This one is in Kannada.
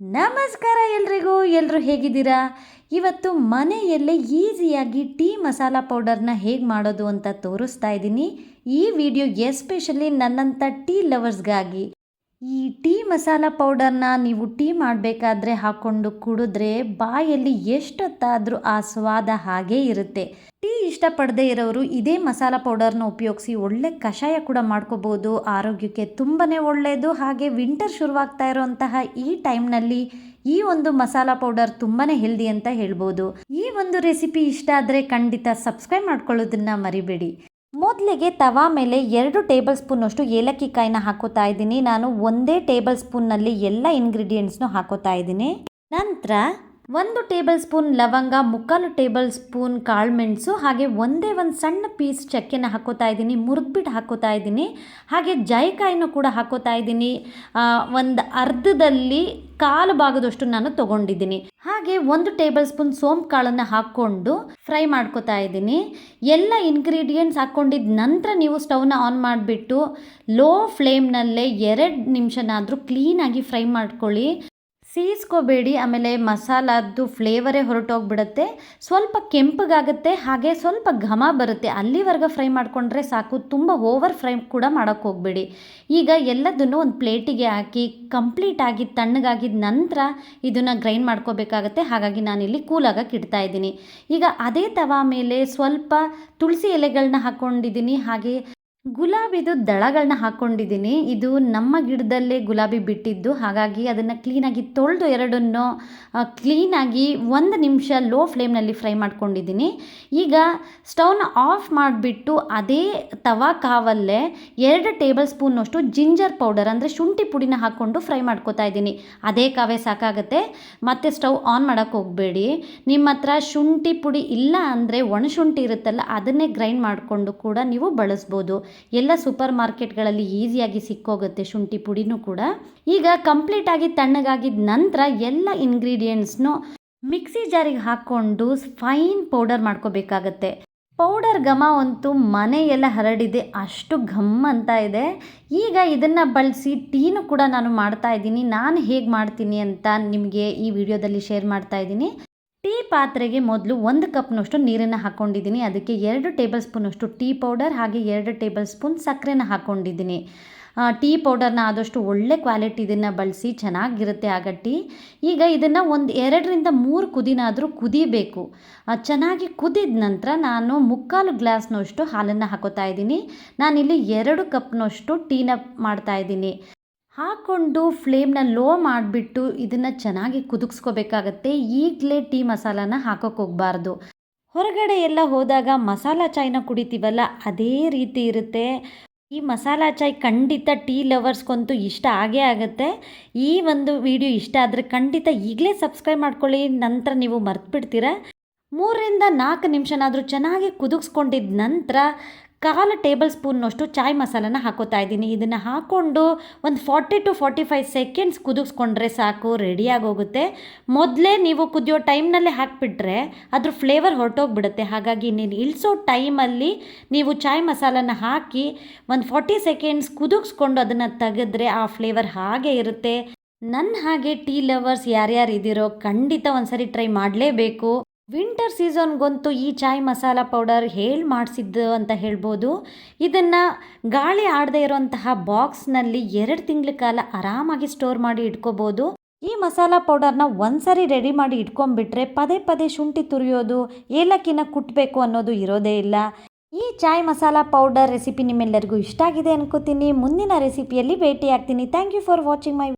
ನಮಸ್ಕಾರ ಎಲ್ರಿಗೂ ಎಲ್ಲರೂ ಹೇಗಿದ್ದೀರಾ? ಇವತ್ತು ಮನೆಯಲ್ಲೇ ಈಸಿಯಾಗಿ ಟೀ ಮಸಾಲ ಪೌಡರ್ನ ಹೇಗೆ ಮಾಡೋದು ಅಂತ ತೋರಿಸ್ತಾ ಇದ್ದೀನಿ. ಈ ವಿಡಿಯೋ ಎಸ್ಪೆಷಲಿ ನನ್ನಂಥ ಟೀ ಲವರ್ಸ್ಗಾಗಿ. ಈ ಟೀ ಮಸಾಲ ಪೌಡರ್ನ ನೀವು ಟೀ ಮಾಡಬೇಕಾದ್ರೆ ಹಾಕ್ಕೊಂಡು ಕುಡಿದ್ರೆ ಬಾಯಲ್ಲಿ ಎಷ್ಟೊತ್ತಾದರೂ ಆ ಸ್ವಾದ ಹಾಗೇ ಇರುತ್ತೆ. ಇಷ್ಟಪಡದೇ ಇರೋರು ಇದೇ ಮಸಾಲ ಪೌಡರ್ನ ಉಪಯೋಗಿಸಿ ಒಳ್ಳೆ ಕಷಾಯ ಕೂಡ ಮಾಡ್ಕೋಬೋದು. ಆರೋಗ್ಯಕ್ಕೆ ತುಂಬಾ ಒಳ್ಳೆಯದು ಹಾಗೆ ವಿಂಟರ್ ಶುರುವಾಗ್ತಾ ಇರೋಂತಹ ಈ ಟೈಮ್ನಲ್ಲಿ ಈ ಒಂದು ಮಸಾಲ ಪೌಡರ್ ತುಂಬಾ ಹೆಲ್ದಿ ಅಂತ ಹೇಳ್ಬೋದು. ಈ ಒಂದು ರೆಸಿಪಿ ಇಷ್ಟ ಆದರೆ ಖಂಡಿತ ಸಬ್ಸ್ಕ್ರೈಬ್ ಮಾಡ್ಕೊಳ್ಳೋದನ್ನ ಮರಿಬೇಡಿ. ಮೊದಲಿಗೆ ತವಾ ಮೇಲೆ ಎರಡು ಟೇಬಲ್ ಸ್ಪೂನಷ್ಟು ಏಲಕ್ಕಿ ಕಾಯಿನ ಹಾಕೋತಾ ಇದ್ದೀನಿ. ನಾನು ಒಂದೇ ಟೇಬಲ್ ಸ್ಪೂನ್ನಲ್ಲಿ ಎಲ್ಲ ಇಂಗ್ರೀಡಿಯೆಂಟ್ಸ್ನು ಹಾಕೋತಾ ಇದ್ದೀನಿ. ನಂತರ ಒಂದು ಟೇಬಲ್ ಸ್ಪೂನ್ ಲವಂಗ, ಮುಕ್ಕಾಲು ಟೇಬಲ್ ಸ್ಪೂನ್ ಕಾಳುಮೆಣಸು ಹಾಗೆ ಒಂದೇ ಒಂದು ಸಣ್ಣ ಪೀಸ್ ಚಕ್ಕೆನ ಹಾಕೋತಾ ಇದ್ದೀನಿ ಮುರಿದ್ಬಿಟ್ಟು ಹಾಕೋತಾ ಇದ್ದೀನಿ. ಹಾಗೆ ಜಾಯಿಕಾಯಿನೂ ಕೂಡ ಹಾಕೋತಾ ಇದ್ದೀನಿ. ಒಂದು ಅರ್ಧದಲ್ಲಿ ಕಾಲು ಭಾಗದಷ್ಟು ನಾನು ತೊಗೊಂಡಿದ್ದೀನಿ. ಹಾಗೆ ಒಂದು ಟೇಬಲ್ ಸ್ಪೂನ್ ಸೋಂಪು ಕಾಳನ್ನು ಹಾಕ್ಕೊಂಡು ಫ್ರೈ ಮಾಡ್ಕೋತಾ ಇದ್ದೀನಿ. ಎಲ್ಲ ಇನ್ಗ್ರೀಡಿಯೆಂಟ್ಸ್ ಹಾಕ್ಕೊಂಡಿದ್ದ ನಂತರ ನೀವು ಸ್ಟವ್ನ ಆನ್ ಮಾಡಿಬಿಟ್ಟು ಲೋ ಫ್ಲೇಮ್ನಲ್ಲೇ ಎರಡು ನಿಮಿಷನಾದರೂ ಕ್ಲೀನಾಗಿ ಫ್ರೈ ಮಾಡ್ಕೊಳ್ಳಿ. ಸೀಸ್ಕೋಬೇಡಿ, ಆಮೇಲೆ ಮಸಾಲದ್ದು ಫ್ಲೇವರೇ ಹೊರಟೋಗ್ಬಿಡುತ್ತೆ. ಸ್ವಲ್ಪ ಕೆಂಪಗಾಗುತ್ತೆ, ಹಾಗೆ ಸ್ವಲ್ಪ ಘಮ ಬರುತ್ತೆ. ಅಲ್ಲಿವರೆಗೆ ಫ್ರೈ ಮಾಡಿಕೊಂಡ್ರೆ ಸಾಕು, ತುಂಬ ಓವರ್ ಫ್ರೈ ಕೂಡ ಮಾಡೋಕ್ಕೆ ಹೋಗಬೇಡಿ. ಈಗ ಎಲ್ಲದನ್ನು ಒಂದು ಪ್ಲೇಟಿಗೆ ಹಾಕಿ ಕಂಪ್ಲೀಟಾಗಿ ತಣ್ಣಗಾಗಿದ ನಂತರ ಇದನ್ನು ಗ್ರೈಂಡ್ ಮಾಡ್ಕೋಬೇಕಾಗತ್ತೆ. ಹಾಗಾಗಿ ನಾನಿಲ್ಲಿ ಕೂಲಾಗಕ್ಕೆ ಇಡ್ತಾ ಇದ್ದೀನಿ. ಈಗ ಅದೇ ತವಾ ಮೇಲೆ ಸ್ವಲ್ಪ ತುಳಸಿ ಎಲೆಗಳನ್ನ ಹಾಕ್ಕೊಂಡಿದ್ದೀನಿ ಹಾಗೆ ಗುಲಾಬಿದು ದಳಗಳನ್ನ ಹಾಕ್ಕೊಂಡಿದ್ದೀನಿ ಇದು ನಮ್ಮ ಗಿಡದಲ್ಲೇ ಗುಲಾಬಿ ಬಿಟ್ಟಿದ್ದು. ಹಾಗಾಗಿ ಅದನ್ನು ಕ್ಲೀನಾಗಿ ತೊಳೆದು ಎರಡನ್ನು ಕ್ಲೀನಾಗಿ ಒಂದು ನಿಮಿಷ ಲೋ ಫ್ಲೇಮ್ನಲ್ಲಿ ಫ್ರೈ ಮಾಡ್ಕೊಂಡಿದ್ದೀನಿ. ಈಗ ಸ್ಟವ್ನ ಆಫ್ ಮಾಡಿಬಿಟ್ಟು ಅದೇ ತವಾ ಕಾವಲ್ಲೇ ಎರಡು ಟೇಬಲ್ ಸ್ಪೂನಷ್ಟು ಜಿಂಜರ್ ಪೌಡರ್, ಅಂದರೆ ಶುಂಠಿ ಪುಡಿನ ಹಾಕ್ಕೊಂಡು ಫ್ರೈ ಮಾಡ್ಕೋತಾ ಇದ್ದೀನಿ. ಅದೇ ಕಾವೇ ಸಾಕಾಗುತ್ತೆ. ಮತ್ತು ಸ್ಟೌವ್ ಆನ್ ಮಾಡೋಕ್ಕೆ ಹೋಗಬೇಡಿ. ನಿಮ್ಮ ಹತ್ರ ಶುಂಠಿ ಪುಡಿ ಇಲ್ಲ ಅಂದರೆ ಒಣಶುಂಠಿ ಇರುತ್ತಲ್ಲ, ಅದನ್ನೇ ಗ್ರೈಂಡ್ ಮಾಡಿಕೊಂಡು ಕೂಡ ನೀವು ಬಳಸ್ಬೋದು. ಎಲ್ಲ ಸೂಪರ್ ಮಾರ್ಕೆಟ್ಗಳಲ್ಲಿ ಈಸಿಯಾಗಿ ಸಿಕ್ಕೋಗುತ್ತೆ ಶುಂಠಿ ಪುಡಿನೂ ಕೂಡ. ಈಗ ಕಂಪ್ಲೀಟಾಗಿ ತಣ್ಣಗಾಗಿದ ನಂತರ ಎಲ್ಲ ಇಂಗ್ರೀಡಿಯೆಂಟ್ಸ್ನು ಮಿಕ್ಸಿ ಜಾರಿಗೆ ಹಾಕ್ಕೊಂಡು ಫೈನ್ ಪೌಡರ್ ಮಾಡ್ಕೋಬೇಕಾಗತ್ತೆ. ಪೌಡರ್ ಘಮ ಅಂತೂ ಮನೆಯೆಲ್ಲ ಹರಡಿದೆ. ಅಷ್ಟು ಘಮ್ ಅಂತ ಇದೆ. ಈಗ ಇದನ್ನು ಬಳಸಿ ಟೀನು ಕೂಡ ನಾನು ಮಾಡ್ತಾ ಇದ್ದೀನಿ. ನಾನು ಹೇಗೆ ಮಾಡ್ತೀನಿ ಅಂತ ನಿಮಗೆ ಈ ವಿಡಿಯೋದಲ್ಲಿ ಶೇರ್ ಮಾಡ್ತಾ ಇದ್ದೀನಿ. ಟೀ ಪಾತ್ರೆಗೆ ಮೊದಲು ಒಂದು ಕಪ್ನಷ್ಟು ನೀರನ್ನು ಹಾಕ್ಕೊಂಡಿದ್ದೀನಿ ಅದಕ್ಕೆ ಎರಡು ಟೇಬಲ್ ಸ್ಪೂನಷ್ಟು ಟೀ ಪೌಡರ್ ಹಾಗೆ ಎರಡು ಟೇಬಲ್ ಸ್ಪೂನ್ ಸಕ್ಕರೆನ ಹಾಕ್ಕೊಂಡಿದ್ದೀನಿ ಟೀ ಪೌಡರ್ನ ಆದಷ್ಟು ಒಳ್ಳೆ ಕ್ವಾಲಿಟಿ ಇದನ್ನು ಬಳಸಿ ಚೆನ್ನಾಗಿರುತ್ತೆ ಆಗ ಟೀ. ಈಗ ಇದನ್ನು ಒಂದು ಎರಡರಿಂದ ಮೂರು ಕುದಿನಾದರೂ ಕುದಿಬೇಕು. ಚೆನ್ನಾಗಿ ಕುದಿದ ನಂತರ ನಾನು ಮುಕ್ಕಾಲು ಗ್ಲಾಸ್ನಷ್ಟು ಹಾಲನ್ನು ಹಾಕೋತಾ ಇದ್ದೀನಿ. ನಾನಿಲ್ಲಿ ಎರಡು ಕಪ್ನಷ್ಟು ಟೀನ ಮಾಡ್ತಾ ಇದ್ದೀನಿ. ಹಾಕ್ಕೊಂಡು ಫ್ಲೇಮ್ನ ಲೋ ಮಾಡಿಬಿಟ್ಟು ಇದನ್ನು ಚೆನ್ನಾಗಿ ಕುದಿಸ್ಕೋಬೇಕಾಗತ್ತೆ ಈಗಲೇ ಟೀ ಮಸಾಲಾನ ಹಾಕೋಕೆ ಹೋಗಬಾರ್ದು. ಹೊರಗಡೆ ಎಲ್ಲ ಹೋದಾಗ ಮಸಾಲ ಚಾಯ್ನ ಕುಡಿತೀವಲ್ಲ, ಅದೇ ರೀತಿ ಇರುತ್ತೆ. ಈ ಮಸಾಲ ಚಾಯ್ ಖಂಡಿತ ಟೀ ಲವರ್ಸ್ಗಂತೂ ಇಷ್ಟ ಆಗೇ ಆಗುತ್ತೆ. ಈ ಒಂದು ವಿಡಿಯೋ ಇಷ್ಟ ಆದರೆ ಖಂಡಿತ ಈಗಲೇ ಸಬ್ಸ್ಕ್ರೈಬ್ ಮಾಡ್ಕೊಳ್ಳಿ, ನಂತರ ನೀವು ಮರ್ತ್ಬಿಡ್ತೀರ. ಮೂರರಿಂದ ನಾಲ್ಕು ನಿಮಿಷನಾದರೂ ಚೆನ್ನಾಗಿ ಕುದಿಸ್ಕೊಂಡಿದ್ದ ನಂತರ ಕಾಲು ಟೇಬಲ್ ಸ್ಪೂನ್ನಷ್ಟು ಚಾಯ್ ಮಸಾಲನ ಹಾಕೋತಾ ಇದ್ದೀನಿ. ಇದನ್ನು ಹಾಕ್ಕೊಂಡು ಒಂದು forty to forty five seconds ಕುದಿಸ್ಕೊಂಡ್ರೆ ಸಾಕು ರೆಡಿಯಾಗೋಗುತ್ತೆ ಮೊದಲೇ ನೀವು ಕುದಿಯೋ ಟೈಮ್ನಲ್ಲೇ ಹಾಕಿಬಿಟ್ರೆ ಅದ್ರ ಫ್ಲೇವರ್ ಹೊರಟೋಗ್ಬಿಡುತ್ತೆ. ಹಾಗಾಗಿ ನೀನು ಇಳಿಸೋ ಟೈಮಲ್ಲಿ ನೀವು ಚಾಯ್ ಮಸಾಲನ ಹಾಕಿ ಒಂದು ಫಾರ್ಟಿ ಸೆಕೆಂಡ್ಸ್ ಕುದಿಸ್ಕೊಂಡು ಅದನ್ನು ತೆಗೆದ್ರೆ ಆ ಫ್ಲೇವರ್ ಹಾಗೆ ಇರುತ್ತೆ. ನನ್ನ ಹಾಗೆ ಟೀ ಲವರ್ಸ್ ಯಾರ್ಯಾರು ಇದ್ದೀರೋ ಖಂಡಿತ ಒಂದ್ಸರಿ ಟ್ರೈ ಮಾಡಲೇಬೇಕು. ವಿಂಟರ್ ಸೀಸನ್ಗಂತೂ ಈ ಚಾಯ್ ಮಸಾಲ ಪೌಡರ್ ಹೇಳಿ ಮಾಡಿಸಿದ್ದು ಅಂತ ಹೇಳ್ಬೋದು. ಇದನ್ನು ಗಾಳಿ ಆಡದೇ ಇರೋಂತಹ ಬಾಕ್ಸ್ನಲ್ಲಿ ಎರಡು ತಿಂಗಳ ಕಾಲ ಆರಾಮಾಗಿ ಸ್ಟೋರ್ ಮಾಡಿ ಇಟ್ಕೋಬೋದು. ಈ ಮಸಾಲ ಪೌಡರ್ನ ಒಂದ್ಸರಿ ರೆಡಿ ಮಾಡಿ ಇಟ್ಕೊಂಡ್ಬಿಟ್ರೆ ಪದೇ ಪದೇ ಶುಂಠಿ ತುರಿಯೋದು, ಏಲಕ್ಕಿನ ಕುಟ್ಟಬೇಕು ಅನ್ನೋದು ಇರೋದೇ ಇಲ್ಲ. ಈ ಚಾಯ್ ಮಸಾಲ ಪೌಡರ್ ರೆಸಿಪಿ ನಿಮ್ಮೆಲ್ಲರಿಗೂ ಇಷ್ಟ ಆಗಿದೆ ಅನ್ಕೋತೀನಿ. ಮುಂದಿನ ರೆಸಿಪಿಯಲ್ಲಿ ಭೇಟಿ ಆಗ್ತೀನಿ thank you for watching my